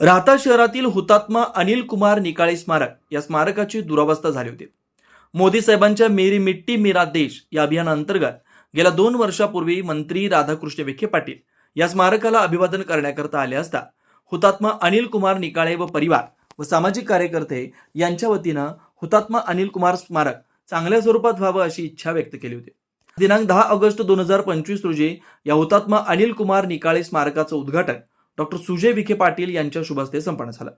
राहता शहरातील हुतात्मा अनिल कुमार निकाळे स्मारक या स्मारकाची दुरावस्था झाली होती. मोदी साहेबांच्या मेरी मिट्टी मेरा देश या अभियानाअंतर्गत गेल्या दोन वर्षापूर्वी मंत्री राधाकृष्ण विखे पाटील या स्मारकाला अभिवादन करण्याकरता आले असता हुतात्मा अनिल कुमार निकाळे व परिवार व सामाजिक कार्यकर्ते यांच्या वतीनं हुतात्मा अनिल कुमार स्मारक चांगल्या स्वरूपात व्हावं अशी इच्छा व्यक्त केली होती. दिनांक दहा ऑगस्ट दोन हजार पंचवीस रोजी या हुतात्मा अनिल कुमार निकाळे स्मारकाचं उद्घाटन डॉक्टर सुजय विखे पाटील यांच्या शुभहस्ते संपन्न झालं.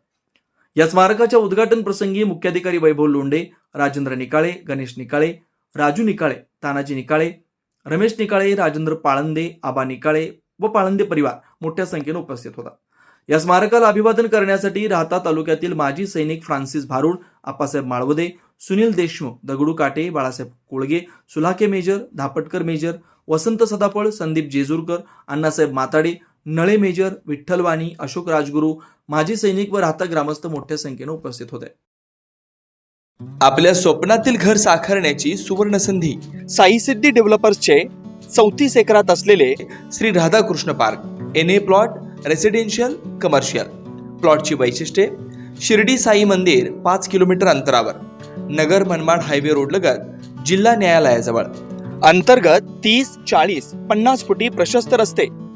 या स्मारकाच्या उद्घाटन प्रसंगी मुख्याधिकारी वैभव लोंढे राजेंद्र निकाळे गणेश निकाळे राजू निकाळे तानाजी निकाळे रमेश निकाळे राजेंद्र पाळंदे आबा निकाळे व पाळंदे परिवार मोठ्या संख्येने उपस्थित होता. या स्मारकाला अभिवादन करण्यासाठी राहता तालुक्यातील माजी सैनिक Francis Bharud Appasaheb Malwade Sunil Deshmukh Dagdu Kate Balasaheb Kolge Sulake major Dhapatkar major Vasant Sadaphal Sandeep Jejurkar Annasaheb Matade Nale major Vitthalwani Ashok Rajguru माजी सैनिक व राहता ग्रामस्थ मोठ्या संख्येने उपस्थित होते. आपल्या स्वप्नातील घर साकारण्याची सुवर्ण संधी साई सिद्धी डेव्हलपर्सचे चौतीस एकरात असलेले Shri Radhakrishna park N A plot residential commercial. प्लॉटची वैशिष्ट्ये शिर्डी साई मंदिर पाच किलोमीटर अंतरावर नगर मनमाड हायवे रोड लगत जिल्हा न्यायालयाजवळ. अंतर्गत तीस चाळीस पन्नास फुटी प्रशस्त रस्ते